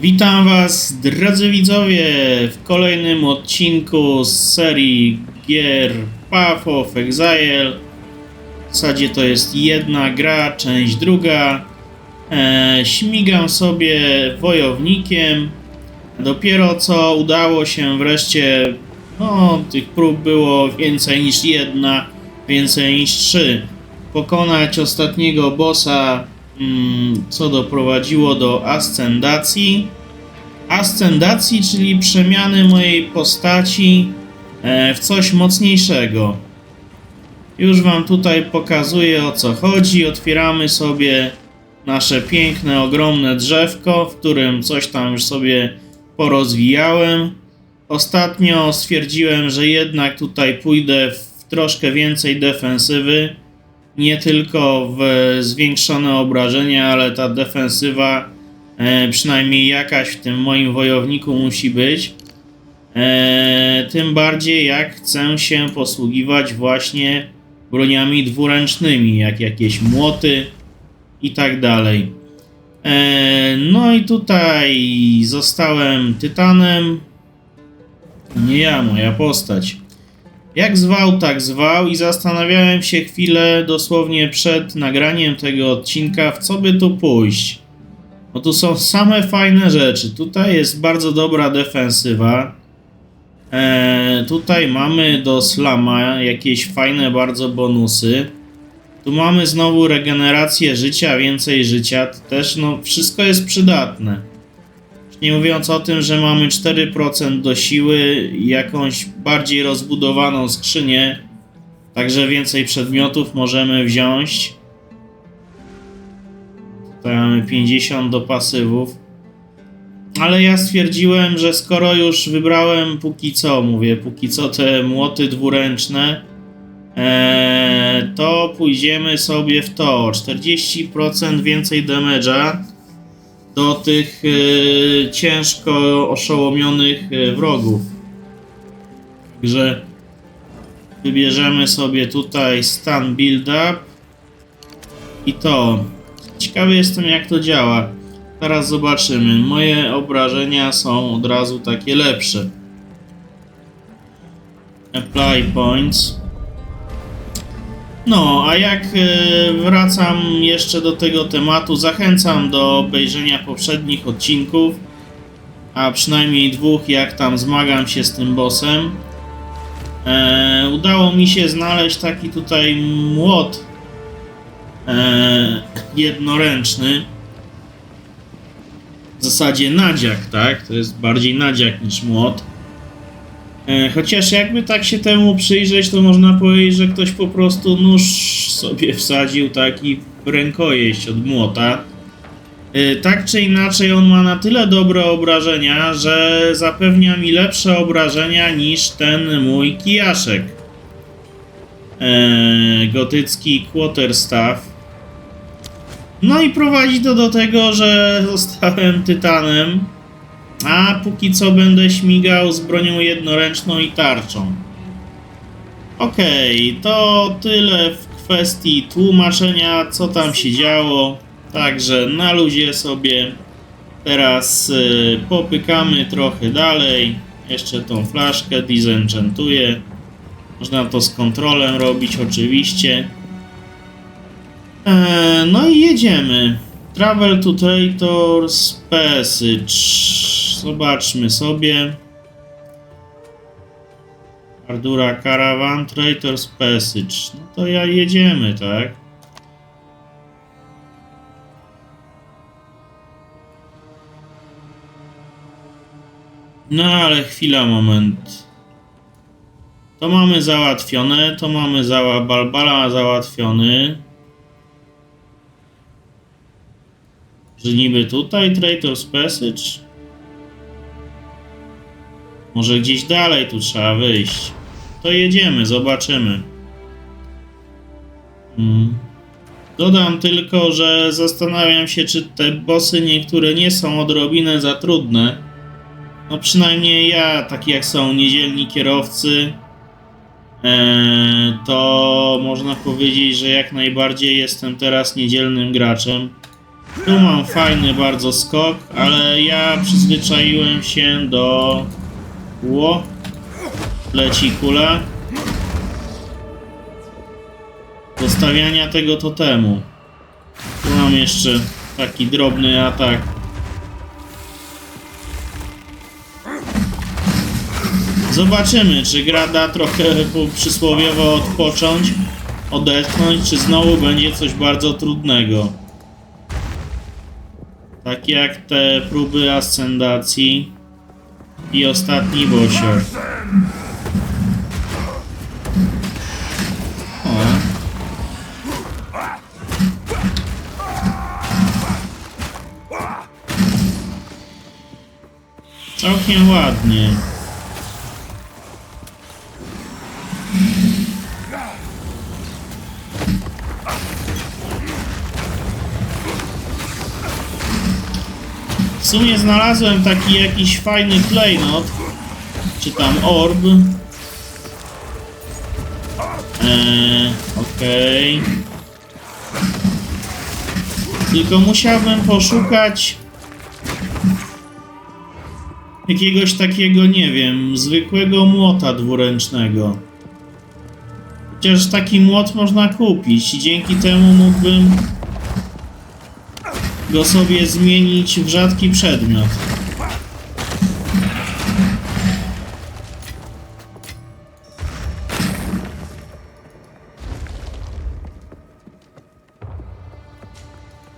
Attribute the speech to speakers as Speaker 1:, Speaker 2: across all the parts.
Speaker 1: Witam Was, drodzy widzowie, w kolejnym odcinku z serii gier Path of Exile. W zasadzie to jest jedna gra, część druga. E, śmigam sobie wojownikiem. Dopiero co udało się wreszcie, no tych prób było więcej niż jedna, więcej niż trzy. Pokonać ostatniego bossa co doprowadziło do ascendacji. Ascendacji, czyli przemiany mojej postaci e, w coś mocniejszego. Już Wam tutaj pokazuję o co chodzi. Otwieramy sobie nasze piękne, ogromne drzewko, w którym coś tam już sobie porozwijałem. Ostatnio stwierdziłem, że jednak tutaj pójdę w troszkę więcej defensywy nie tylko w zwiększone obrażenia, ale ta defensywa e, przynajmniej jakaś w tym moim wojowniku musi być. E, tym bardziej jak chcę się posługiwać właśnie broniami dwuręcznymi, jak jakieś młoty i tak dalej. E, no i tutaj zostałem tytanem. Nie ja, moja postać. Jak zwał, tak zwał i zastanawiałem się chwilę dosłownie przed nagraniem tego odcinka, w co by tu pójść. No tu są same fajne rzeczy. Tutaj jest bardzo dobra defensywa. Eee, tutaj mamy do slama jakieś fajne bardzo bonusy. Tu mamy znowu regenerację życia, więcej życia. To też no wszystko jest przydatne. Nie mówiąc o tym, że mamy 4% do siły jakąś bardziej rozbudowaną skrzynię, także więcej przedmiotów możemy wziąć. Tutaj mamy 50 do pasywów. Ale ja stwierdziłem, że skoro już wybrałem póki co, mówię, póki co te młoty dwuręczne, eee, to pójdziemy sobie w to. 40% więcej damage'a do tych e, ciężko oszołomionych e, wrogów. Także wybierzemy sobie tutaj stan build up i to. Ciekawy jestem jak to działa. Teraz zobaczymy. Moje obrażenia są od razu takie lepsze. Apply points. No, a jak e, wracam jeszcze do tego tematu, zachęcam do obejrzenia poprzednich odcinków, a przynajmniej dwóch, jak tam zmagam się z tym bossem. E, udało mi się znaleźć taki tutaj młot e, jednoręczny. W zasadzie nadziak, tak? To jest bardziej nadziak niż młot. E, Chociaż jakby tak się temu przyjrzeć, to można powiedzieć, że ktoś po prostu nóż sobie wsadził taki rękojeść od młota. E, Tak czy inaczej, on ma na tyle dobre obrażenia, że zapewnia mi lepsze obrażenia niż ten mój kijaszek. E, gotycki quarterstaff. No i prowadzi to do tego, że zostałem tytanem. A póki co będę śmigał z bronią jednoręczną i tarczą. Okej, to tyle w kwestii tłumaczenia, co tam się działo. Także na luzie sobie teraz y, popykamy trochę dalej. Jeszcze tą flaszkę disenchantuję. Można to z kontrolem robić oczywiście. Eee, no i jedziemy. Travel to Traitors Passage. Zobaczmy sobie. Ardura Caravan Traitors Passage. No to ja jedziemy, tak? No ale chwila, moment. To mamy załatwione, to mamy zała Balbala załatwiony. Że niby tutaj Traitors Passage? Może gdzieś dalej tu trzeba wyjść. To jedziemy, zobaczymy. Mm. Dodam tylko, że zastanawiam się, czy te bossy niektóre nie są odrobinę za trudne. No przynajmniej ja, taki jak są niedzielni kierowcy, e, to można powiedzieć, że jak najbardziej jestem teraz niedzielnym graczem. Tu mam fajny bardzo skok, ale ja przyzwyczaiłem się do... Ło! Leci kula. Dostawiania tego totemu. Tu mam jeszcze taki drobny atak. Zobaczymy, czy gra da trochę przysłowiowo odpocząć, odetchnąć, czy znowu będzie coś bardzo trudnego. Tak jak te próby ascendacji i ostatni bosior. Całkiem ładnie. Sumie znalazłem taki jakiś fajny klejnot, czy tam orb. Eee, okej. Tylko musiałbym poszukać jakiegoś takiego, nie wiem, zwykłego młota dwuręcznego. Chociaż taki młot można kupić i dzięki temu mógłbym go sobie zmienić w rzadki przedmiot.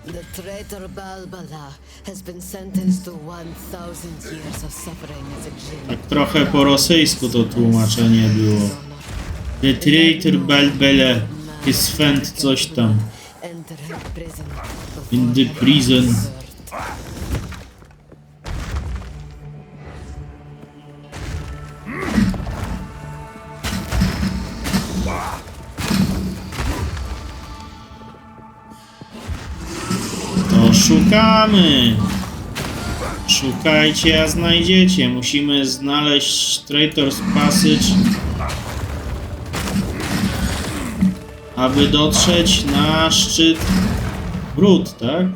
Speaker 2: The traitor Balbala has been sentenced to 1,000 years of suffering as a Jinn.
Speaker 1: Tak trochę po rosyjsku to tłumaczenie było. The traitor Balbele is spent coś tam. In the prison. To szukamy. Szukajcie, a znajdziecie. Musimy znaleźć Traitor's Passage, aby dotrzeć na szczyt Brud, tak?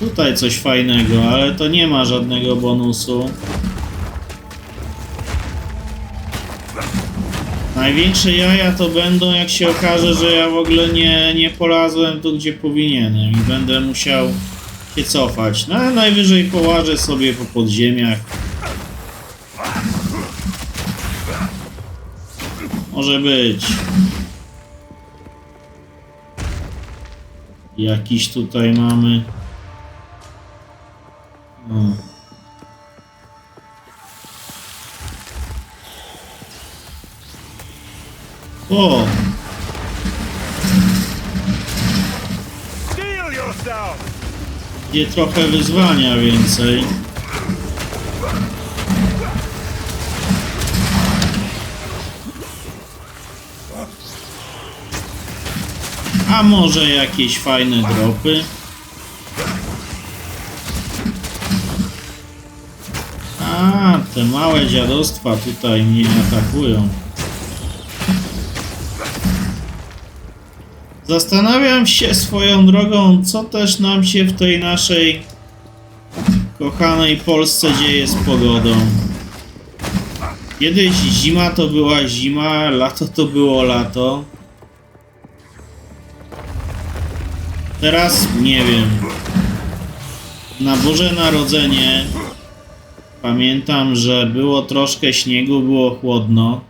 Speaker 1: Tutaj coś fajnego, ale to nie ma żadnego bonusu. Największe jaja to będą, jak się okaże, że ja w ogóle nie, nie polazłem tu, gdzie powinienem i będę musiał się cofać. No ale najwyżej połażę sobie po podziemiach. Może być. Jakiś tutaj mamy. O. O! Gdzie trochę wyzwania więcej. A może jakieś fajne dropy? A, te małe dziadostwa tutaj mnie atakują. Zastanawiam się swoją drogą, co też nam się w tej naszej kochanej Polsce dzieje z pogodą. Kiedyś zima to była zima, lato to było lato. Teraz nie wiem. Na Boże Narodzenie pamiętam, że było troszkę śniegu, było chłodno.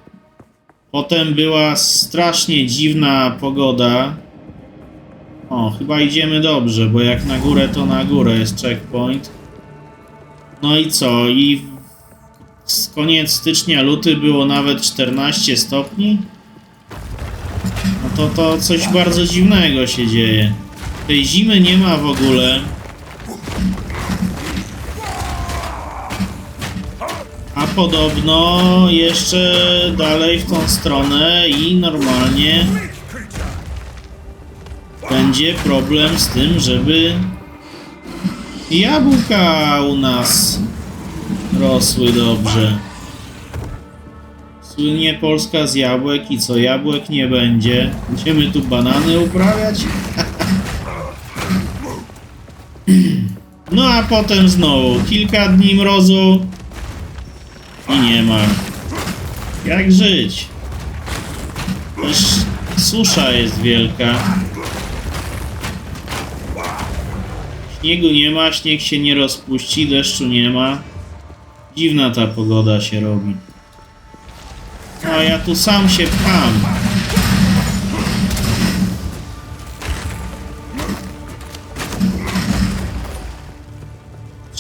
Speaker 1: Potem była strasznie dziwna pogoda. O, chyba idziemy dobrze, bo jak na górę, to na górę jest checkpoint. No i co? I z koniec stycznia, luty było nawet 14 stopni? No to to coś bardzo dziwnego się dzieje. Tej zimy nie ma w ogóle. A podobno jeszcze dalej w tą stronę i normalnie będzie problem z tym, żeby jabłka u nas rosły dobrze. Słynie Polska z jabłek i co jabłek nie będzie. Będziemy tu banany uprawiać? No a potem znowu kilka dni mrozu i nie ma. Jak żyć? Też susza jest wielka. Śniegu nie ma, śnieg się nie rozpuści, deszczu nie ma. Dziwna ta pogoda się robi. A ja tu sam się pcham.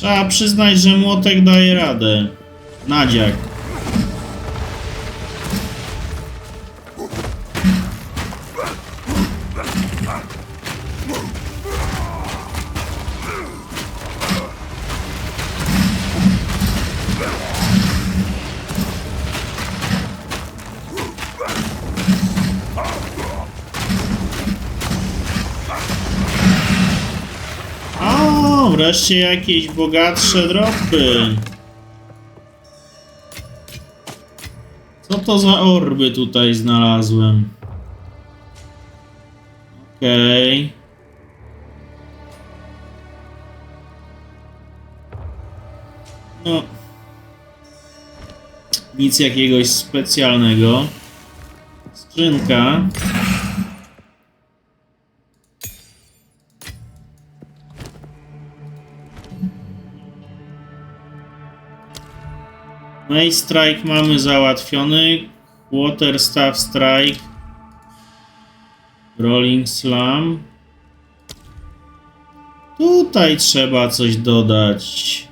Speaker 1: Trzeba przyznać, że młotek daje radę. Nadziak. Wreszcie jakieś bogatsze dropy. Co to za orby tutaj znalazłem? Okej. No. Nic jakiegoś specjalnego. Skrzynka. Main Strike mamy załatwiony. Water Staff Strike. Rolling Slam. Tutaj trzeba coś dodać.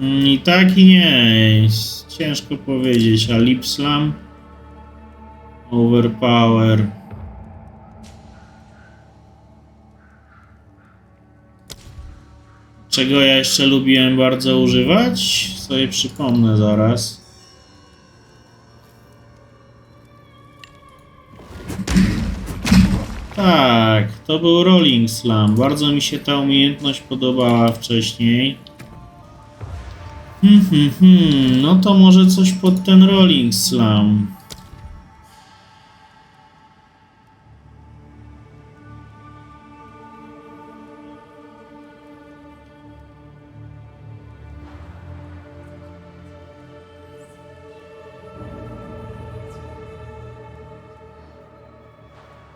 Speaker 1: I tak i nie. Ciężko powiedzieć. A Lip Slam? Overpower. Czego ja jeszcze lubiłem bardzo używać? Sobie przypomnę zaraz. Tak, to był Rolling Slam. Bardzo mi się ta umiejętność podobała wcześniej. Hmm, hmm, hmm, no to może coś pod ten Rolling Slam.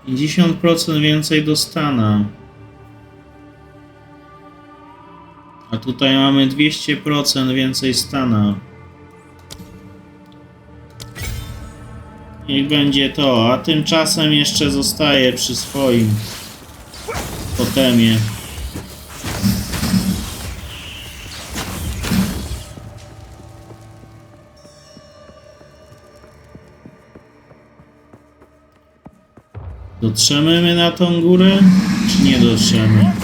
Speaker 1: Pięćdziesiąt procent więcej dostana. A tutaj mamy 200% więcej stana. Niech będzie to, a tymczasem jeszcze zostaje przy swoim totemie. Dotrzemy my na tą górę, czy nie dotrzemy?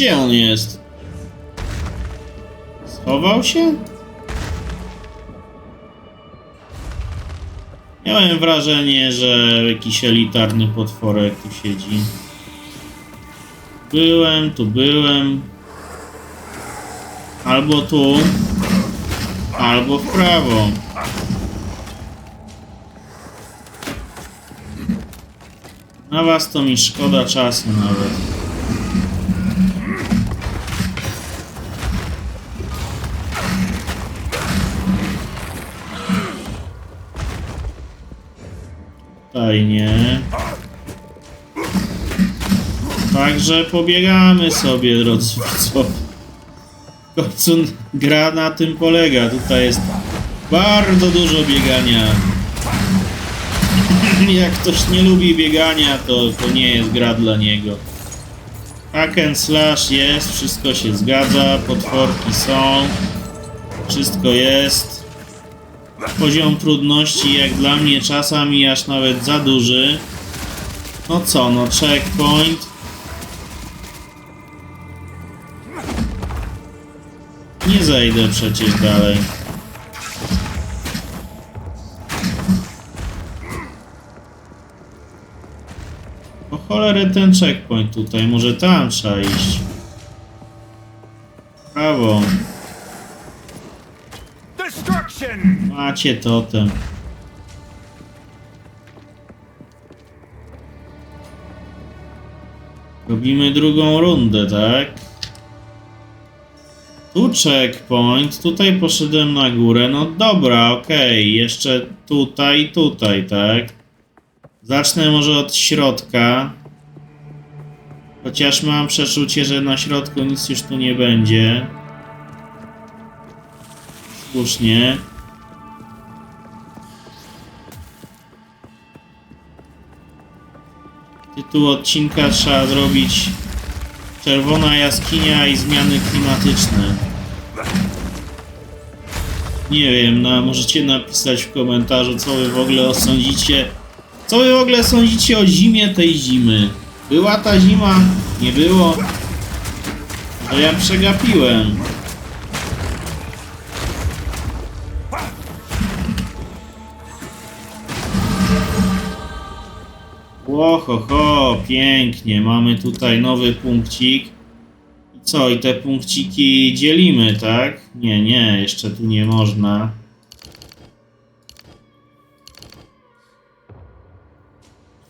Speaker 1: Gdzie on jest? Schował się? Miałem wrażenie, że jakiś elitarny potworek tu siedzi. Byłem, tu byłem. Albo tu, albo w prawo. Na was to mi szkoda czasu nawet. Tutaj nie. Także pobiegamy sobie, drodzy widzowie. W końcu gra na tym polega. Tutaj jest bardzo dużo biegania. Jak ktoś nie lubi biegania, to, to nie jest gra dla niego. Hack and slash jest, wszystko się zgadza, potworki są, wszystko jest. Poziom trudności jak dla mnie czasami aż nawet za duży. No co, no checkpoint. Nie zejdę przecież dalej. Po cholerę ten checkpoint tutaj, może tam trzeba iść. Prawo, macie totem. Robimy drugą rundę, tak? Tu checkpoint, tutaj poszedłem na górę, no dobra, okej, jeszcze tutaj, tutaj, tak? Zacznę może od środka. Chociaż mam przeczucie, że na środku nic już tu nie będzie. Słusznie. Tytuł odcinka trzeba zrobić Czerwona jaskinia i zmiany klimatyczne. Nie wiem, no, możecie napisać w komentarzu, co wy w ogóle sądzicie. Co wy w ogóle sądzicie o zimie tej zimy? Była ta zima? Nie było? To ja przegapiłem. Łohoho, pięknie. Mamy tutaj nowy punkcik. I co, i te punkciki dzielimy, tak? Nie, nie, jeszcze tu nie można.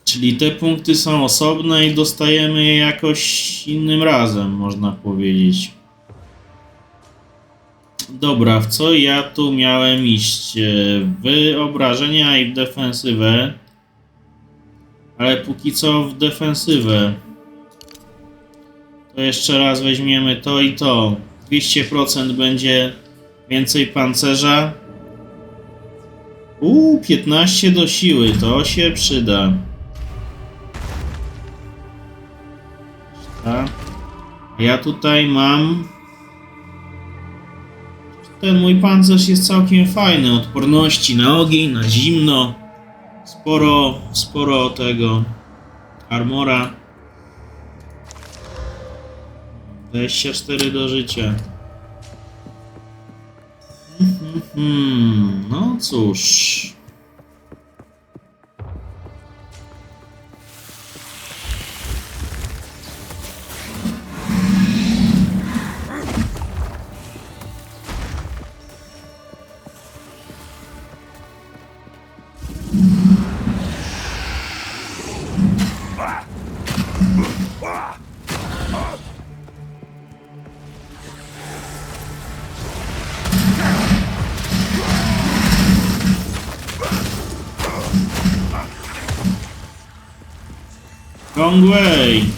Speaker 1: Czyli te punkty są osobne i dostajemy je jakoś innym razem, można powiedzieć. Dobra, w co ja tu miałem iść? E, W obrażenia i w defensywę. Ale póki co w defensywę. To jeszcze raz weźmiemy to i to. 200% będzie więcej pancerza. Uuu, 15 do siły, to się przyda. Ja tutaj mam. Ten mój pancerz jest całkiem fajny. Odporności na ogień, na zimno. Sporo, sporo tego armora. 24 do życia. Mhm, no cóż. Wrong way.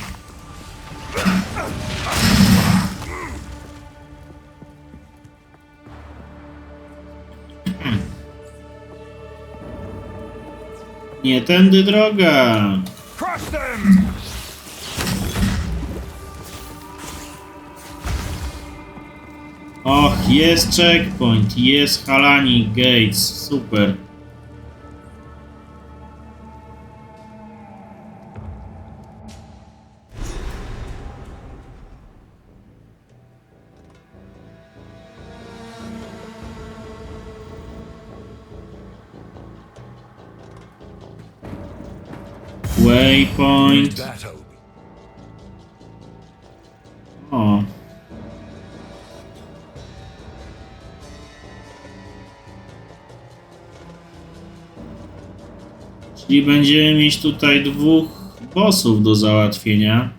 Speaker 1: Nie tędy droga. Och, jest checkpoint, jest Halani Gates, super. Waypoint. O. Czyli będziemy mieć tutaj dwóch bossów do załatwienia.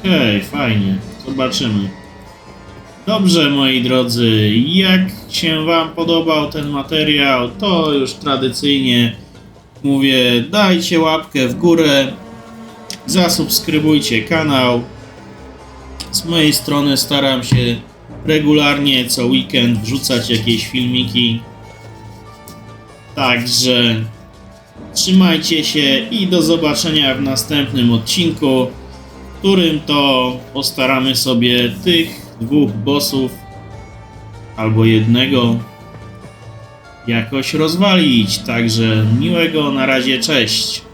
Speaker 1: Okej, fajnie. Zobaczymy. Dobrze, moi drodzy, jak się Wam podobał ten materiał, to już tradycyjnie mówię, dajcie łapkę w górę, zasubskrybujcie kanał. Z mojej strony staram się regularnie co weekend wrzucać jakieś filmiki. Także trzymajcie się i do zobaczenia w następnym odcinku, w którym to postaramy sobie tych dwóch bossów albo jednego jakoś rozwalić. Także miłego na razie, cześć.